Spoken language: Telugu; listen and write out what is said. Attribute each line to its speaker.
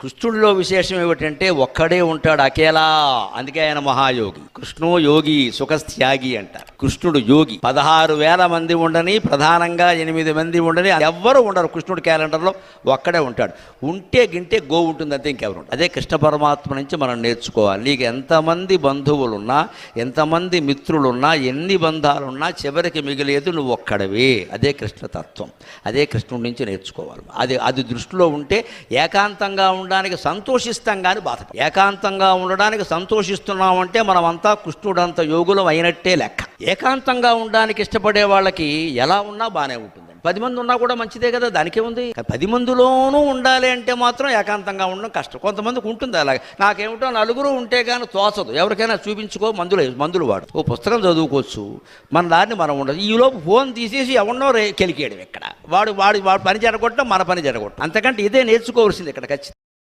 Speaker 1: కృష్ణుడిలో విశేషం ఏమిటంటే ఒక్కడే ఉంటాడు అకేలా అందుకే ఆయన మహాయోగి. కృష్ణో యోగి సుఖస్థ్యాగి అంటారు. కృష్ణుడు యోగి. పదహారు వేల మంది ఉండని ప్రధానంగా ఎనిమిది మంది ఉండని ఎవ్వరు ఉండరు కృష్ణుడు క్యాలెండర్లో ఒక్కడే ఉంటాడు. ఉంటే గింటే గో ఉంటుంది అంతే ఇంకెవరు అదే కృష్ణ పరమాత్మ నుంచి మనం నేర్చుకోవాలి. నీకు ఎంతమంది బంధువులున్నా ఎంతమంది మిత్రులున్నా ఎన్ని బంధాలున్నా చివరికి మిగిలేదు నువ్వు ఒక్కడవే. అదే కృష్ణతత్వం అదే కృష్ణుడి నుంచి నేర్చుకోవాలి. అది అది దృష్టిలో ఉంటే ఏకాంతంగా ఉండడానికి సంతోషిస్తాం కానీ బాధ. ఏకాంతంగా ఉండడానికి సంతోషిస్తున్నామంటే మనమంతా కృష్ణుడంత యోగులం అయినట్టే లెక్క. ఏకాంతంగా ఉండడానికి ఇష్టపడే వాళ్ళకి ఎలా ఉన్నా బాగానే ఉంటుంది పది మంది ఉన్నా కూడా మంచిదే కదా దానికే ఉంది. పది మందిలోనూ ఉండాలి అంటే మాత్రం ఏకాంతంగా ఉండడం కష్టం. కొంతమందికి ఉంటుంది అలాగే. నాకేమిటో నలుగురు ఉంటే కానీ తోచదు. ఎవరికైనా చూపించుకో మందులు మందులు వాడు. ఓ పుస్తకం చదువుకోవచ్చు. మన దారిని మనం ఉండదు ఈలోపు ఫోన్ తీసేసి ఎవరినో రే కెలికేయడం ఇక్కడ. వాడు వాడు వాడు పని జరగొట్టడం మన పని జరగొట్టడం. అంతకంటే ఇదే నేర్చుకోవాల్సింది ఇక్కడ ఖచ్చితంగా.